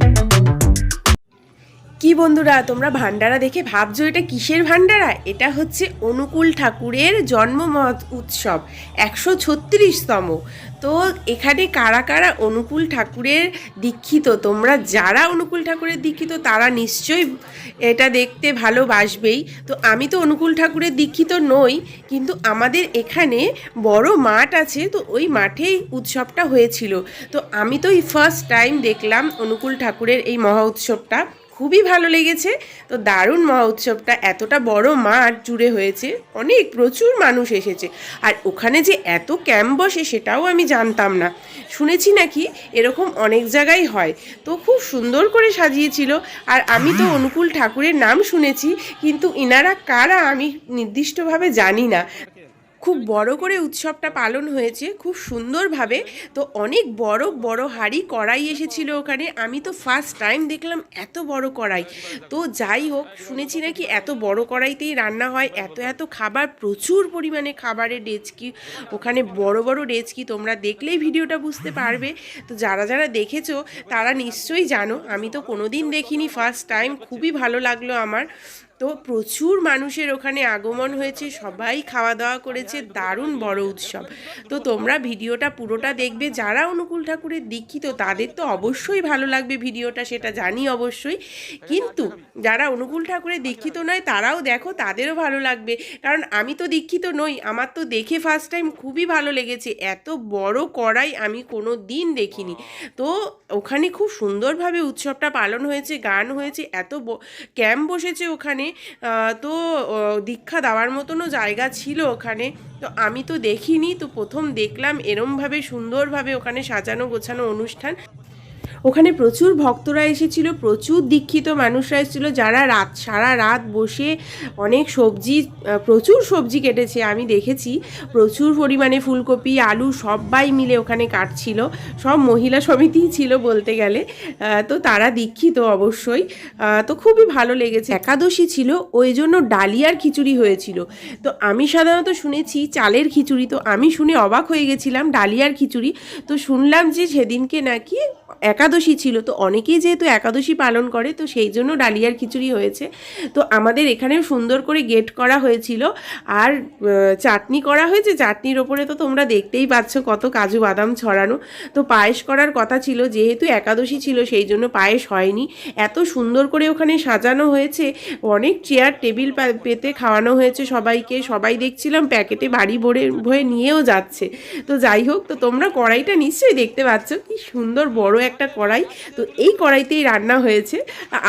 you কি বন্ধুরা, তোমরা ভান্ডারা দেখে ভাবছ এটা কিসের ভান্ডারা? এটা হচ্ছে অনুকূল ঠাকুরের জন্ম উৎসব, একশো ছত্রিশতম। তো এখানে কারা কারা অনুকূল ঠাকুরের দীক্ষিত, তোমরা যারা অনুকূল ঠাকুরের দীক্ষিত, তারা নিশ্চয়ই এটা দেখতে ভালোবাসবেই। তো আমি তো অনুকূল ঠাকুরের দীক্ষিত নই, কিন্তু আমাদের এখানে বড় মাঠ আছে, তো ওই মাঠেই উৎসবটা হয়েছিল। তো আমি তো এই ফার্স্ট টাইম দেখলাম অনুকূল ঠাকুরের এই মহা উৎসবটা। খুবই ভালো লেগেছে। তো দারুণ মহা উৎসবটা এতটা বড় মাঠ জুড়ে হয়েছে অনেক প্রচুর মানুষ এসেছে। আর ওখানে যে এত ক্যাম্প বসে সেটাও আমি জানতাম না। শুনেছি নাকি এরকম অনেক জায়গায় হয়। তো খুব সুন্দর করে সাজিয়েছিল। আর আমি তো অনুকূল ঠাকুরের নাম শুনেছি কিন্তু ইনারা কারা আমি নির্দিষ্টভাবে জানি না। খুব বড় করে উৎসবটা পালন হয়েছে, খুব সুন্দরভাবে। তো অনেক বড় বড় হাঁড়ি কড়াই এসেছিল ওখানে। আমি তো ফার্স্ট টাইম দেখলাম এত বড় কড়াই। তো যাই হোক, শুনেছি নাকি এত বড় কড়াইতেই রান্না হয়, এত এত খাবার, প্রচুর পরিমাণে খাবারের ডেচকি ওখানে বড় বড় ডেচকি তোমরা দেখলেই ভিডিওটা বুঝতে পারবে। তো যারা যারা দেখেছ, তারা নিশ্চয়ই জানো, আমি তো কোনোদিন দেখিনি ফার্স্ট টাইম খুবই ভালো লাগল আমার। তো প্রচুর মানুষের ওখানে আগমন হয়েছে, সবাই খাওয়া দাওয়া করেছে, দারুণ বড় উৎসব। তো তোমরা ভিডিওটা পুরোটা দেখবে, যারা অনুকূল ঠাকুরের দীক্ষিত, তাদের তো অবশ্যই ভালো লাগবে ভিডিওটা, সেটা জানি অবশ্যই। কিন্তু যারা অনুকূল ঠাকুরের দীক্ষিত নয়, তারাও দেখো, তাদেরও ভালো লাগবে। কারণ আমি তো দীক্ষিত নই, আমার তো দেখে ফার্স্ট টাইম খুবই ভালো লেগেছে। এত বড় কড়াই আমি কোনো দিন দেখিনি। তো ওখানে খুব সুন্দরভাবে উৎসবটা পালন হয়েছে, গান হয়েছে, এত ক্যাম্প বসেছে ওখানে। তো দীক্ষা দেওয়ার মতনও জায়গা ছিল ওখানে। তো আমি তো দেখিনি, তো প্রথম দেখলাম এরমভাবে সুন্দরভাবে ওখানে সাজানো গোছানো অনুষ্ঠান। ওখানে প্রচুর ভক্তরা এসেছিল, প্রচুর দীক্ষিত মানুষরা এসেছিল, যারা রাত, সারা রাত বসে অনেক সবজি প্রচুর সবজি কেটেছে, আমি দেখেছি। প্রচুর পরিমাণে ফুলকপি, আলু সবাই মিলে ওখানে কাটছিল, সব মহিলা সমিতিই ছিল বলতে গেলে। তো তারা দীক্ষিত অবশ্যই। তো খুবই ভালো লেগেছে। একাদশী ছিল, ওই জন্য ডালিয়ার খিচুড়ি হয়েছিল। তো আমি সাধারণত শুনেছি চালের খিচুড়ি, তো আমি শুনে অবাক হয়ে গেছিলাম ডালিয়ার খিচুড়ি। তো শুনলাম যে সেদিনকে নাকি একাদশী ছিল, তো অনেকেই যেহেতু একাদশী পালন করে, তো সেই জন্য ডালিয়ার খিচুড়ি হয়েছে। তো আমাদের এখানেও সুন্দর করে গেট করা হয়েছিল, আর চাটনি করা হয়েছে। চাটনির ওপরে তো তোমরা দেখতেই পাচ্ছ কত কাজু বাদাম ছড়ানো। তো পায়েস করার কথা ছিল, যেহেতু একাদশী ছিল, সেই জন্য পায়েস হয়নি। এত সুন্দর করে ওখানে সাজানো হয়েছে। অনেক চেয়ার, টেবিল পেতে খাওয়ানো হয়েছে সবাইকে। সবাই দেখছিলাম প্যাকেটে বাড়ি ভরে, ভয়ে নিয়েও যাচ্ছে। তো যাই হোক, তো তোমরা কড়াইটা নিশ্চয়ই দেখতে পাচ্ছ। কি সুন্দর বড় একটা কড়াই। তো এই কড়াইতেই রান্না হয়েছে।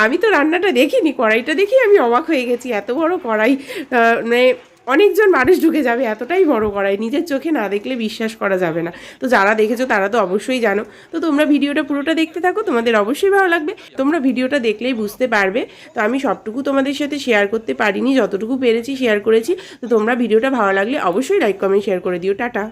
আমি তো রান্নাটা দেখিনি, কড়াইটা দেখি আমি অবাক হয়ে গেছি। এত বড় কড়াই মানে অনেকজন মানুষ ঢুকে যাবে, এতটাই বড় কড়াই। নিজের চোখে না দেখলে বিশ্বাস করা যাবে না। তো যারা দেখেছ তারা তো অবশ্যই জানো। তো তোমরা ভিডিওটা পুরোটা দেখতে থাকো, তোমাদের অবশ্যই ভালো লাগবে। তোমরা ভিডিওটা দেখলেই বুঝতে পারবে। তো আমি সবটুকু তোমাদের সাথে শেয়ার করতে পারিনি, যতটুকু পেরেছি শেয়ার করেছি। তো তোমরা ভিডিওটা ভালো লাগলে অবশ্যই লাইক কমেন্ট শেয়ার করে দিও। টাটা।